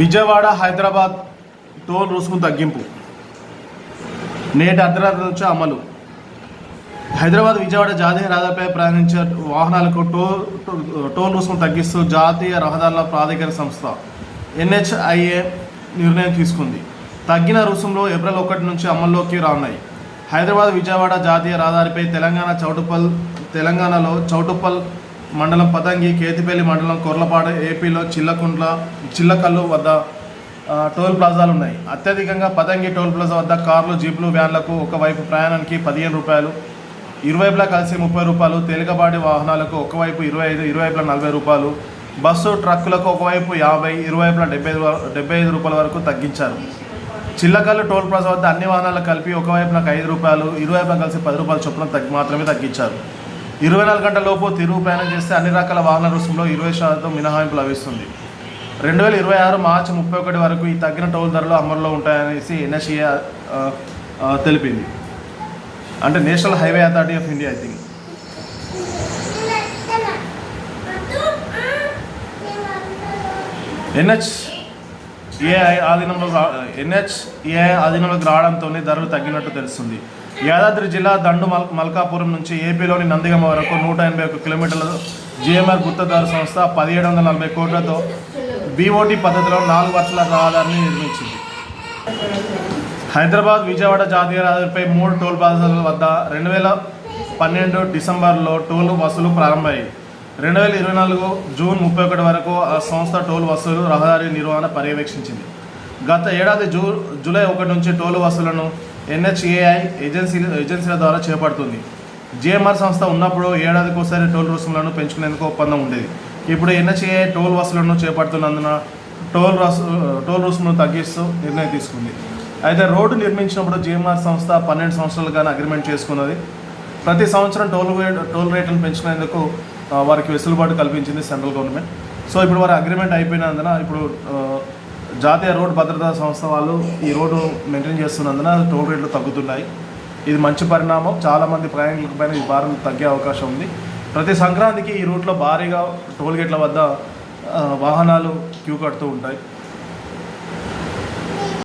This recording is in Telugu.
విజయవాడ హైదరాబాద్ టోల్ రుసుము తగ్గింపు. నేటి అర్ధరాత్రి నుంచి అమలు. హైదరాబాద్ విజయవాడ జాతీయ రహదారిపై ప్రయాణించే వాహనాలకు టోల్ టోల్ రుసుము తగ్గిస్తూ జాతీయ రహదారుల ప్రాధికార సంస్థ ఎన్హెచ్ఐఏ నిర్ణయం తీసుకుంది. తగ్గిన రుసుములు ఏప్రిల్ ఒకటి నుంచి అమల్లోకి రానున్నాయి. హైదరాబాద్ విజయవాడ జాతీయ రహదారిపై తెలంగాణ చౌటుపల్ తెలంగాణలో చౌటుపల్ మండలం పతంగి కేతిపల్లి మండలం కొర్లపాడ ఏపీలో చిల్లకుంట్ల చిల్లకల్లు వద్ద టోల్ ప్లాజాలు ఉన్నాయి. అత్యధికంగా పతంగి టోల్ ప్లాజా వద్ద కార్లు జీపులు వ్యాన్లకు ఒకవైపు ప్రయాణానికి పదిహేను రూపాయలు ఇరువైపులా కలిసి ముప్పై రూపాయలు తేలికపాటి వాహనాలకు ఒకవైపు ఇరవై ఐదు ఇరువైపులా నలభై రూపాయలు బస్సు ట్రక్కులకు ఒకవైపు యాభై ఇరువైపులా డెబ్బై డెబ్బై ఐదు రూపాయల వరకు తగ్గించారు. చిల్లకల్లు టోల్ ప్లాజా వద్ద అన్ని వాహనాలు కలిపి ఒకవైపునకు ఐదు రూపాయలు ఇరువైపులా కలిసి పది రూపాయల చొప్పున తగ్గి మాత్రమే తగ్గించారు. ఇరవై నాలుగు గంటల లోపు తిరుగు ప్రయాణం చేస్తే అన్ని రకాల వాహన రుసుములో ఇరవై శాతం మినహాయింపు లభిస్తుంది. రెండు వేల ఇరవై ఆరు మార్చి ముప్పై ఒకటి వరకు ఈ తగ్గిన టోల్ ధరలు అమల్లో ఉంటాయనేసి ఎన్ఎస్ఏ తెలిపింది. అంటే national highway authority of India I think. NH AI ఆధీనంలో ఎన్హెచ్ ఏఐ ఆధీనంలోకి రావడంతోనే ధరలు తగ్గినట్టు తెలుస్తుంది. యాదాద్రి జిల్లా దండు మల్ మల్కాపురం నుంచి ఏపీలోని నందిగమ వరకు నూట ఎనభై ఒక్క కిలోమీటర్ల జిఎంఆర్ గుత్తదారు సంస్థ పదిహేడు వందల నలభై కోట్లతో బీఓటీ పద్ధతిలో నాలుగు వర్షాల రహదారిని నిర్మించింది. హైదరాబాద్ విజయవాడ జాతీయ రహదారిపై మూడు టోల్ ప్లాజాల వద్ద రెండు వేల పన్నెండు డిసెంబర్లో టోల్ వసూలు ప్రారంభమయ్యాయి. రెండు వేల ఇరవై నాలుగు జూన్ ముప్పై ఒకటి వరకు ఆ సంస్థ టోల్ వసూలు రహదారి నిర్వహణ పర్యవేక్షించింది. గత ఏడాది జూ జూలై ఒకటి నుంచి టోల్ వసూలను ఎన్హెచ్ఏఐ ఏజెన్సీ ఏజెన్సీల ద్వారా చేపడుతుంది. జిఎంఆర్ సంస్థ ఉన్నప్పుడు ఏడాదికి ఒకసారి టోల్ రుసుములను పెంచుకునేందుకు ఒప్పందం ఉండేది. ఇప్పుడు ఎన్హెచ్ఏఐ టోల్ వసూలను చేపడుతున్నందున టోల్ రసు టోల్ రుసుమును తగ్గిస్తూ నిర్ణయం తీసుకుంది. అయితే రోడ్డు నిర్మించినప్పుడు జిఎంఆర్ సంస్థ పన్నెండు సంవత్సరాలుగానే అగ్రిమెంట్ చేసుకున్నది. ప్రతి సంవత్సరం టోల్ టోల్ రేట్లను పెంచుకునేందుకు వారికి వెసులుబాటు కల్పించింది సెంట్రల్ గవర్నమెంట్. సో ఇప్పుడు వారి అగ్రిమెంట్ అయిపోయినందున ఇప్పుడు జాతీయ రోడ్డు భద్రతా సంస్థ వాళ్ళు ఈ రోడ్డు మెయింటైన్ చేస్తున్నందున టోల్ రేట్లు తగ్గుతున్నాయి. ఇది మంచి పరిణామం. చాలామంది ప్రయాణికుల పైన ఈ భారం తగ్గే అవకాశం ఉంది. ప్రతి సంక్రాంతికి ఈ రూట్లో భారీగా టోల్ గేట్ల వద్ద వాహనాలు క్యూ కడుతూ ఉంటాయి.